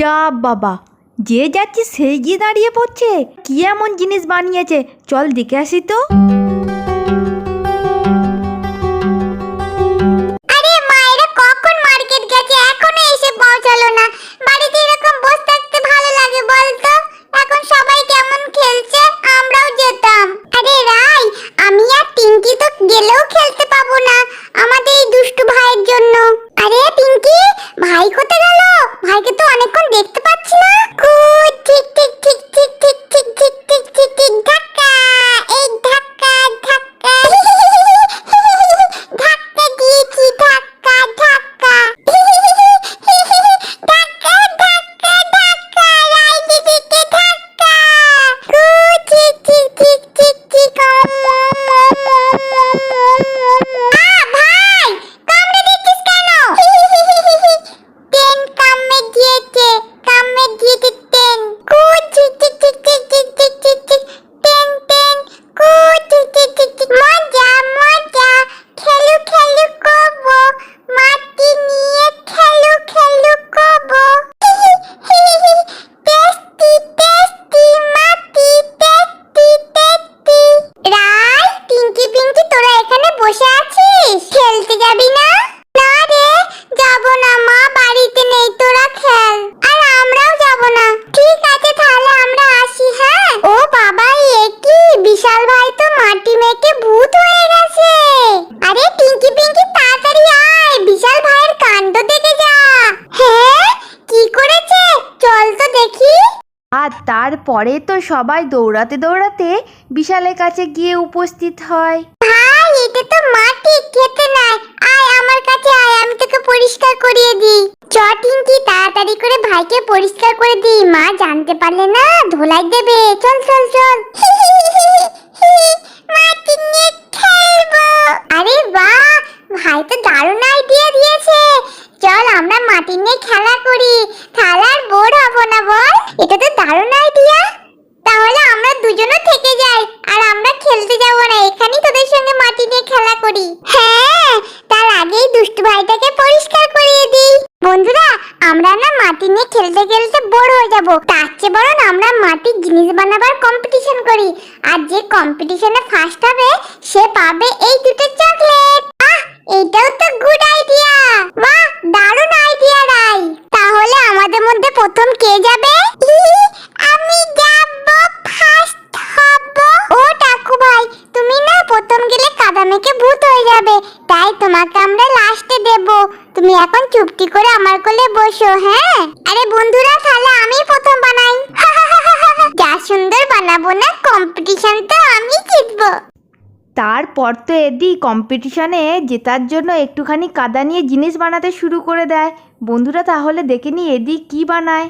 যা বাবা, যে যাচ্ছে সেই গিয়ে দাঁড়িয়ে পড়ছে। কি এমন জিনিস বানিয়েছে? চল দেখে আসি তো। পরে তো সবাই দৌড়াতে দৌড়াতে বিশালের কাছে গিয়ে উপস্থিত হয়। ভাই এটা তো মাটি নাই। আয় আমার কাছে আয় আমি তোকে পরিষ্কার করিয়ে দিই। চটিং কি তাড়াতাড়ি করে ভাইকে পরিষ্কার করে দিই। মা জানতে পারলে না ধোলাই দেবে। চল চল চল। আরে বা ভাই তো দারুণ আইডিয়া দিয়েছে। চল আমরা মাটি নিয়ে খেলা করি। তাহলে বোর হব না বল? এটা তো তারপর তো এদি কম্পিটিশানে জেতার জন্য একটুখানি কাদা নিয়ে জিনিস বানাতে শুরু করে দেয়। বন্ধুরা, তাহলে দেখে নিই এদি কী বানায়।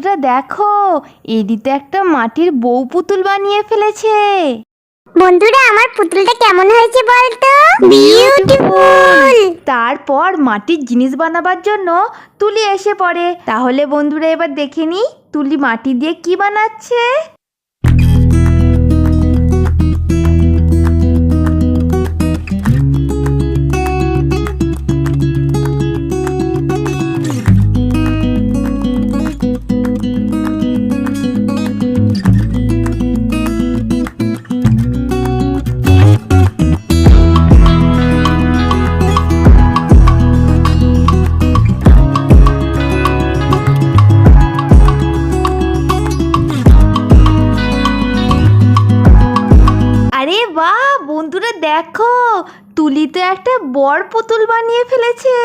দেখো এদিতে একটা মাটির বউ পুতুল বানিয়ে ফেলেছে। বন্ধুরা আমার পুতুলটা কেমন হয়েছে বলতো? বিউটিফুল তারপর মাটির জিনিস বানাবার জন্য তুলি এসে পড়ে। তাহলে বন্ধুরা এবার দেখে নি তুলি মাটি দিয়ে কি বানাচ্ছে। পুতুল বানিয়ে ফেলেছে।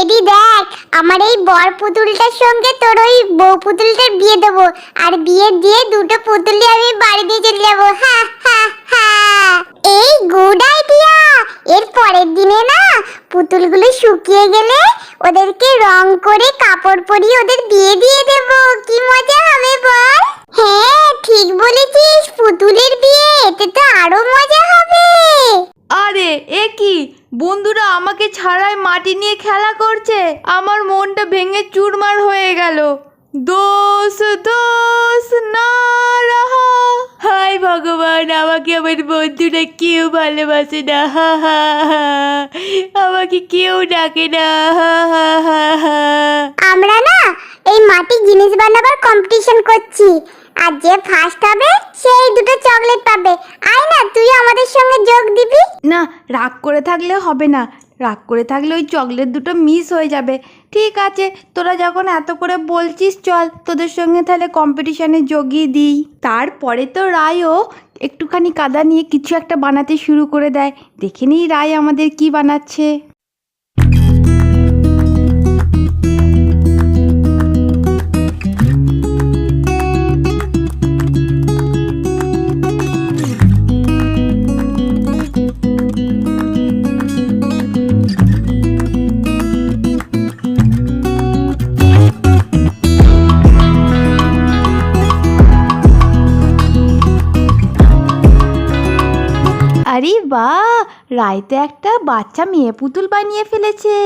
এদি দেখ আমার এই বর পুতুলটার সঙ্গে তোর ওই বউ পুতুলটার বিয়ে দেবো। আর বিয়ে দিয়ে দুটো পুতুলি আমি বাড়ি দিয়ে চলে যাব। হা হা হা। এই গুড আইডিয়া এর পরের দিনে না পুতুলগুলো শুকিয়ে গেলে ওদেরকে রং করে কাপড় পরিয়ে ওদের বিয়ে দিয়ে দেব। কি মজা হবে বল। হ্যাঁ ঠিক বলেছিস পুতুলের বিয়ে এতে তো আরও মজা হবে। আরে এ কি? বন্ধুরা, আমাকে ছাড়াই মাটি নিয়ে খেলা করছে। আমার মনটা ভেঙে চুরমার হয়ে গেল। দোষ দোষ, না হায় ভগবান, আমাকে আমার বন্ধুরা কেউ ভালোবাসে না। হা হা আমাকে কেউ ডাকে না। হা হা হা হা। আমরা না এই মাটির জিনিস বানাবার কম্পিটিশন করছি। আর যে ফার্স্ট হবে, সেই দুটো চকলেট পাবে। আয় না তুই আমাদের সঙ্গে যোগ দিবি। না, রাগ করে থাকলে হবে না। রাগ করে থাকলে ওই চকলেট দুটো মিস হয়ে যাবে। ঠিক আছে, তোরা যখন এত করে বলছিস, চল তোদের সঙ্গে তাহলে কম্পিটিশানে যোগিয়ে দিই। তারপরে তো রায়ও একটুখানি কাদা নিয়ে কিছু একটা বানাতে শুরু করে দেয়। দেখে নিই রায় আমাদের কি বানাচ্ছে। বাহ রায় তো একটা বাচ্চা মেয়ে পুতুল বানিয়ে ফেলেছে।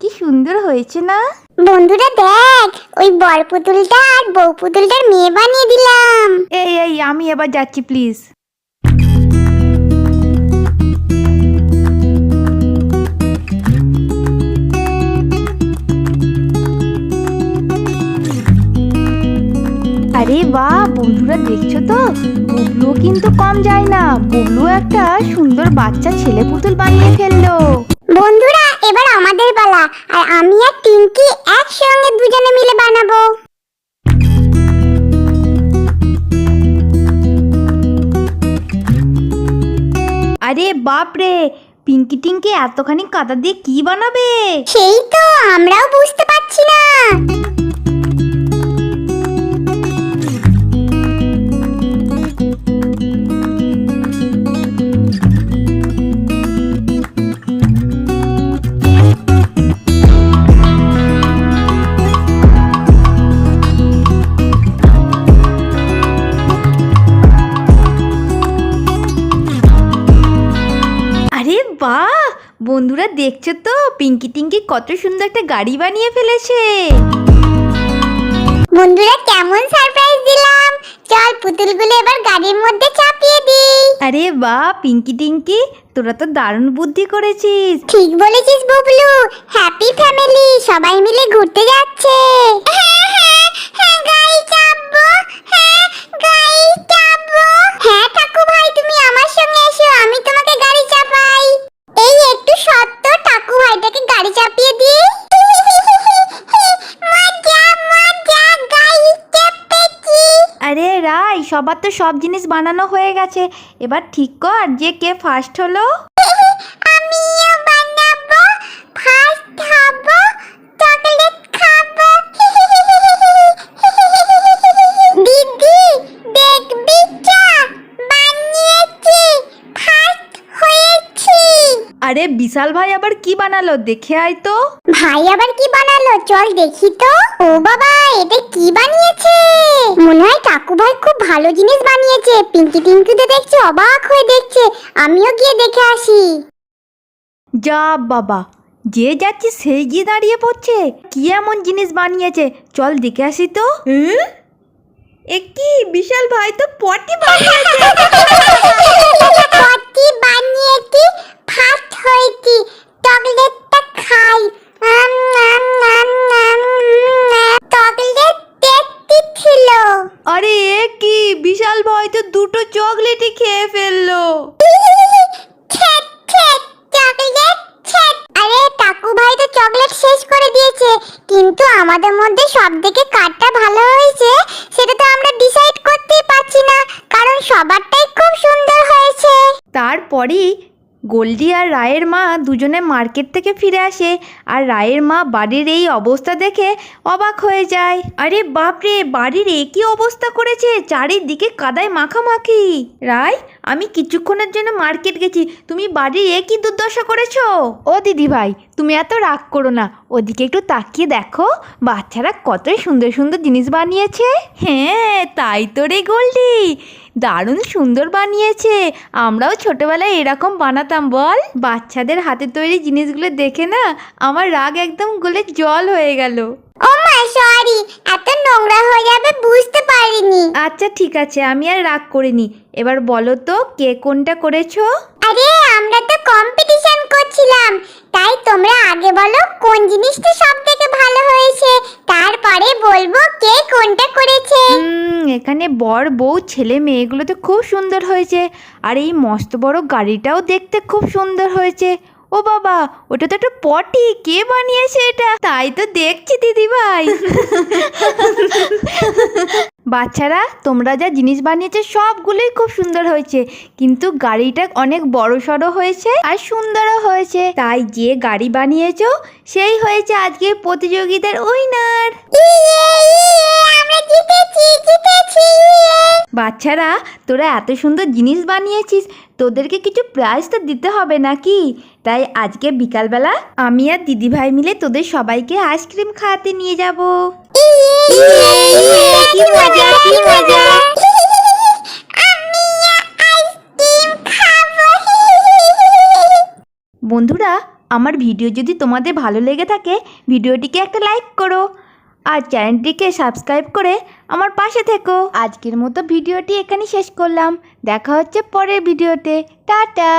কি সুন্দর হয়েছে না? বন্ধুরা দেখ ওই বর পুতুলটা আর বউ পুতুলটার মেয়ে বানিয়ে দিলাম। এই এই আমি এবার যাচ্ছি প্লিজ আরে বা বন্ধুরা দেখছ তো? বুবলুও কিন্তু কম যায় না। বুবলু একটা সুন্দর বাচ্চা ছেলে পুতুল বানিয়ে ফেলল। বন্ধুরা এবার আমাদের পালা। আর আমি আর টিঙ্কি একসঙ্গে দুজনে মিলে বানাবো। আরে বাপ রে পিঙ্কি টিঙ্কি এতখানি কাদা দিয়ে কি বানাবে? সেই তো আমরাও বুঝতে পারছি না। আরে বাহ! বন্ধুরা দেখছ তো? পিঙ্কি টিঙ্কি কত সুন্দর একটা গাড়ি বানিয়ে ফেলেছে। বন্ধুরা কেমন সারপ্রাইজ দিলাম। চল পুতুলগুলো এবার গাড়ির মধ্যে চাপিয়ে দিই। আরে বাহ পিঙ্কি টিঙ্কি তোরা তো দারুণ বুদ্ধি করেছিস। ঠিক বলেছিস বুবলু। হ্যাপি ফ্যামিলি সবাই মিলে ঘুরতে যাচ্ছে। হ্যাঁ হ্যাঁ হ্যাঁ গাড়ি চাপবো সবার তো সব জিনিস বানানো হয়ে গেছে। এবার ঠিক কর যে কে ফার্স্ট হলো। আমিও বানাবো ফার্স্ট হব চকলেট খাব। দিদি দেখবি চা বানিয়েছি ফার্স্ট হয়েছি। আরে বিশাল ভাই আবার কি বানালো? দেখে আয় তো। ভাই আবার কি বানালো? চল দেখি তো। ও বাবা এটা কি বানিয়েছে? মনে হয় কাকু ভাই খুব ভালো জিনিস বানিয়েছে। পিঙ্কি টিঙ্কি তো দেখছে অবাক হয়ে দেখছে। আমিও গিয়ে দেখে আসি। যা বাবা যে যাচ্ছে সেই গিয়ে দাঁড়িয়ে পড়ছে। কি এমন জিনিস বানিয়েছে? চল দেখে আসি তো। এ কি বিশাল ভাই তো পটি বানিয়েছে। পটি বানিয়েছি ফাট হয়েছি চকলেটটা খাই। আম, আম, আম, আম। চকলেট টেস্টি ছিল আরে এ কি বিশাল ভাই তো দুটো চকলেটই খেয়ে ফেলল ছেট, ছেট, চকলেট ছেট। আরে কাকু ভাই তো চকলেট শেষ করে দিয়েছে কিন্তু আমাদের মধ্যে সব থেকে কারটা ভালো হয়েছে সেটা তো আমরা ডিসাইড করতেই পারছি না কারণ সবারটাই খুব সুন্দর হয়েছে তারপরেই গোল্ডি আর রায়ের মা দুজনে মার্কেট থেকে ফিরে আসে আর রায়ের মা বাড়ির এই অবস্থা দেখে অবাক হয়ে যায়। আরে বাপরে, বাড়ির এ কি অবস্থা করেছে, চারিদিকে কাদায় মাখামাখি। রায়, আমি কিছুক্ষণের জন্য মার্কেট গেছি, তুমি বাড়ির এ কি দুর্দশা করেছ। ও দিদি ভাই, তুমি এত রাগ করো না, ওদিকে একটু তাকিয়ে দেখো, বাচ্চারা কত সুন্দর সুন্দর জিনিস বানিয়েছে। হ্যাঁ তাই তো রে গোল্ডি। দারুণ সুন্দর বানিয়েছে। আমরাও ছোটবেলায় এরকম বানাতাম বল। বাচ্চাদের হাতে তৈরি জিনিসগুলো দেখে না আমার রাগ একদম গলে জল হয়ে গেল। ও মা সরি এত নোংরা হয়ে যাবে বুঝতে পারিনি। আচ্ছা ঠিক আছে আমি আর রাগ করিনি। এবার বলো তো কে কোনটা করেছ? আরে আমরা তো কম্পিটিশন করছিলাম। তাই তোমরা আগে বলো কোন জিনিসটা সব থেকে ভালো হয়েছে। তারপরে বলব কে কোনটা করেছে। হুম, এখানে বর বউ ছেলে মেয়েগুলো তো খুব সুন্দর হয়েছে। আর এই মস্ত বড় গাড়িটাও দেখতে খুব সুন্দর হয়েছে। ও বাবা ওটা তো একটা পটি কে বানিয়েছে এটা? তাই তো দেখছি দিদি ভাই বাচ্চারা তোমরা যা জিনিস বানিয়েছে সবগুলোই খুব সুন্দর হয়েছে কিন্তু গাড়িটা অনেক বড় সড়ো হয়েছে আর সুন্দরও হয়েছে তাই যে গাড়ি বানিয়েছো সেই হয়েছে আজকে প্রতিযোগিতার উইনার ইয়ে, ইয়ে, ইয়ে। বাচ্চারা তোরা এত সুন্দর জিনিস বানিয়েছিস তোদেরকে কিছু প্রাইজ তো দিতে হবে নাকি তাই আজকে বিকালবেলা আমি আর দিদিভাই মিলে তোদের সবাইকে আইসক্রিম খাওয়াতে নিয়ে যাব ইয়ে, কি মজা, কি মজা। বন্ধুরা আমার ভিডিও যদি তোমাদের ভালো লেগে থাকে ভিডিওটিকে একটা লাইক করো আর চ্যানেলটিকে সাবস্ক্রাইব করে আমার পাশে থেকো। আজকের মতো ভিডিওটি এখানে শেষ করলাম। দেখা হচ্ছে পরের ভিডিওতে। টাটা!